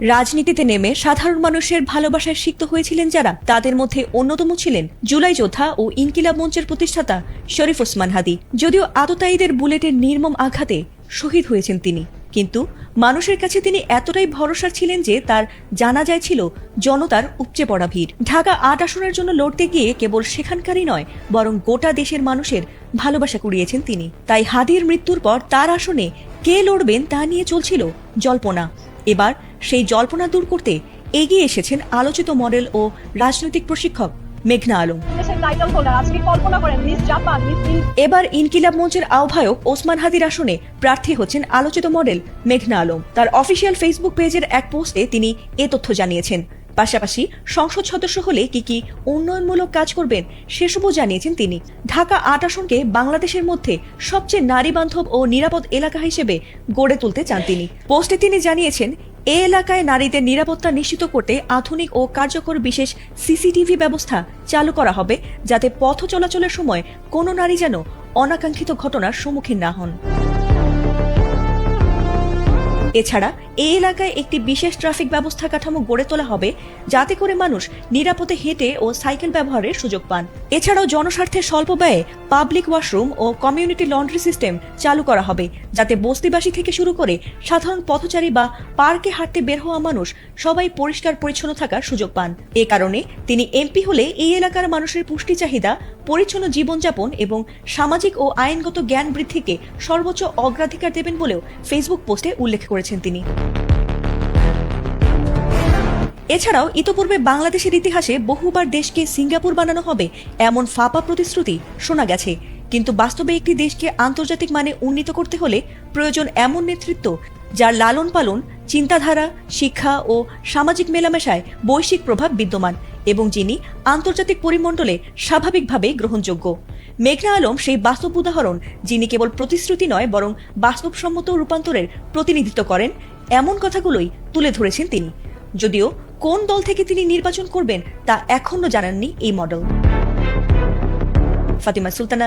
রাজনীতিতে নেমে সাধারণ মানুষের ভালোবাসায় সিক্ত হয়েছিলেন যারা। তাদের মধ্যে অন্যতম ছিলেন জুলাই যোদ্ধা ও ইনকিলাব মঞ্চের প্রতিষ্ঠাতা শরীফ ওসমান হাদি। যদিও আততায়ীদের বুলেটের নির্মম আঘাতে শহীদ হয়েছেন তিনি। কিন্তু মানুষের কাছে তিনি এতটাই ভরসা ছিলেন যে তার জানাজায় ছিল জনতার উপচে পড়া ভিড়। ঢাকা আট আসনের জন্য লড়তে গিয়ে কেবল সেখানকারই নয়, বরং গোটা দেশের মানুষের ভালোবাসা কুড়িয়েছেন তিনি। তাই হাদির মৃত্যুর পর তার আসনে কে লড়বেন তা নিয়ে চলছিল জল্পনা। এবার সেই জল্পনা দূর করতে এগিয়ে এসেছেন আলোচিত মডেল ও রাজনৈতিক প্রশিক্ষক মেঘনা আলম। এবার ইনকিলাব মঞ্চের আহ্বায়ক ওসমান হাদির আসনে প্রার্থী হচ্ছেন আলোচিত মডেল মেঘনা আলম। তার অফিসিয়াল ফেসবুক পেজের এক পোস্টে তিনি এ তথ্য জানিয়েছেন। পাশাপাশি সংসদ সদস্য হলে কি কি উন্নয়নমূলক কাজ করবেন সেসবও জানিয়েছেন তিনি। ঢাকা আট আসনকে বাংলাদেশের মধ্যে সবচেয়ে নারী বান্ধব ও নিরাপদ এলাকা হিসেবে গড়ে তুলতে চান তিনি। পোস্টে তিনি জানিয়েছেন, এ এলাকায় নারীদের নিরাপত্তা নিশ্চিত করতে আধুনিক ও কার্যকর বিশেষ সিসিটিভি ব্যবস্থা চালু করা হবে যাতে পথ চলাচলের সময় কোনো নারী যেন অনাকাঙ্ক্ষিত ঘটনার সম্মুখীন না হন। এছাড়া এই এলাকায় একটি বিশেষ ট্রাফিক ব্যবস্থা কাঠামো গড়ে তোলা হবে, যাতে করে মানুষ নিরাপদে হেঁটে ও সাইকেল ব্যবহারের সুযোগ পান। এছাড়াও জনস্বার্থে স্বল্প ব্যয়ে পাবলিক ওয়াশরুম ও কমিউনিটি লন্ড্রি সিস্টেম চালু করা হবে, যাতে বস্তিবাসী থেকে শুরু করে সাধারণ পথচারী বা পার্কে হাঁটতে বের হওয়া মানুষ সবাই পরিষ্কার পরিচ্ছন্ন থাকার সুযোগ পান। এ কারণে তিনি এমপি হলে এই এলাকার মানুষের পুষ্টি চাহিদা, পরিচ্ছন্ন জীবনযাপন এবং সামাজিক ও আইনগত জ্ঞান বৃদ্ধিকে সর্বোচ্চ অগ্রাধিকার দেবেন বলেও ফেসবুক পোস্টে উল্লেখ করেছেন তিনি। এছাড়াও ইতোপূর্বে বাংলাদেশের ইতিহাসে বহুবার দেশকে সিঙ্গাপুর বানানো হবে এমন ফাপা প্রতিশ্রুতি শোনা গেছে। কিন্তু বাস্তবে একটি দেশকে আন্তর্জাতিক মানে উন্নীত করতে হলে প্রয়োজন এমন নেতৃত্ব যার লালন পালন চিন্তাধারা, শিক্ষা ও সামাজিক মেলামেশায় বৈশ্বিক প্রভাব বিদ্যমান এবং যিনি আন্তর্জাতিক পরিমণ্ডলে স্বাভাবিকভাবে গ্রহণযোগ্য। মেঘনা আলম সেই বাস্তব উদাহরণ যিনি কেবল প্রতিশ্রুতি নয়, বরং বাস্তবসম্মত রূপান্তরের প্রতিনিধিত্ব করেন, এমন কথাগুলোই তুলে ধরেছেন তিনি। যদিও কোন দল থেকে তিনি নির্বাচন করবেন তা এখনও জানাননি এই মডেল। ফাতিমা সুলতানা